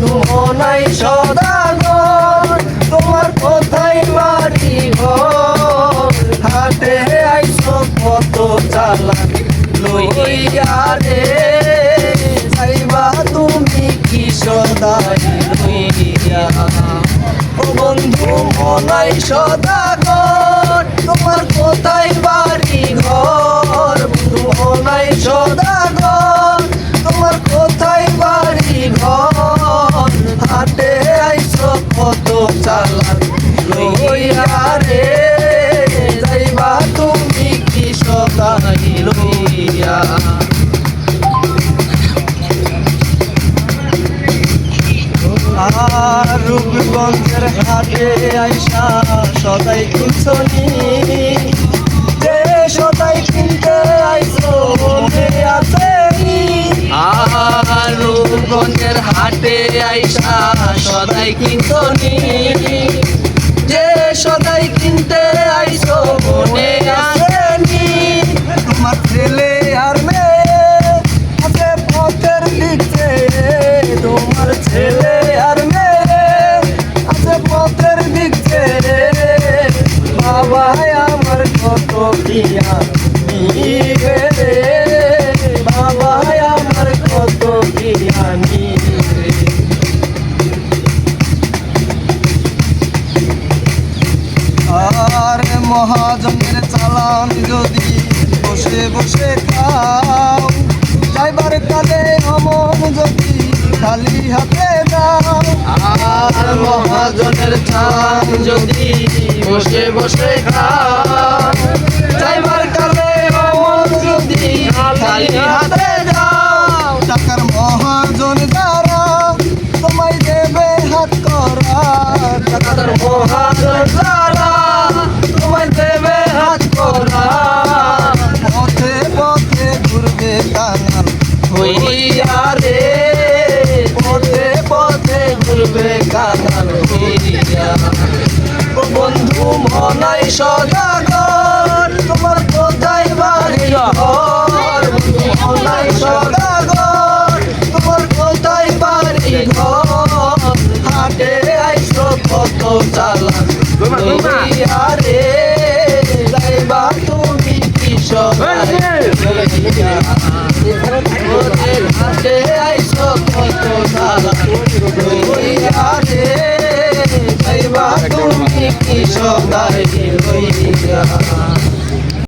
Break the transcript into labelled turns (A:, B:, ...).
A: বন্ধু নাই সদাগর, তোমার কোথায় বাড়ি ঘর। হাটে আইসো কত চালাক লইয়া রে যাইবা তুমি কি সদাই লইয়া? বন্ধু মনাই সদাগর, তোমার চালাক লইয়া যাইবা তুমি কি সদাই লইয়া আর রূপগঞ্জের হাটে আইসা সদাই কিনছনি
B: হাটে আইসা, সদাই কিন্তনি
A: যে সদাই কিনতে আইসো, মনে আসেনি তোমার ছেলে আর মেয়ে আছে পথের দিকে তোমার ছেলে আর মেয়ে আছে পথের দিকে বাবা আমার কত রে। বাবা মহাজনের চালান যদি বসে বসে খাও যাইবার কালে অমন যদি খালি হাতে দাও।
B: আর মহাজনের চান যদি বসে বসে খায়
A: যাইবার কালে অমন যদি খালি হাতে দাও। টাকার মহাজন দ্বারা তোমায় দেবে হাত করা টাকার মহাজন দ্বারা কাঙাল হইয়া রে পথে পথে ঘুরবে কাঙাল হইয়া বন্ধু মনাই সদাগর তোমার কোথায় বাড়ি ঘর মনাই সদাগর তোমার কোথায় বাড়ি ঘর হাটে আইসো কত লইয়া রে হাটে আইসো কত চালাক লইয়া রে তুমি কি সদাই লইয়া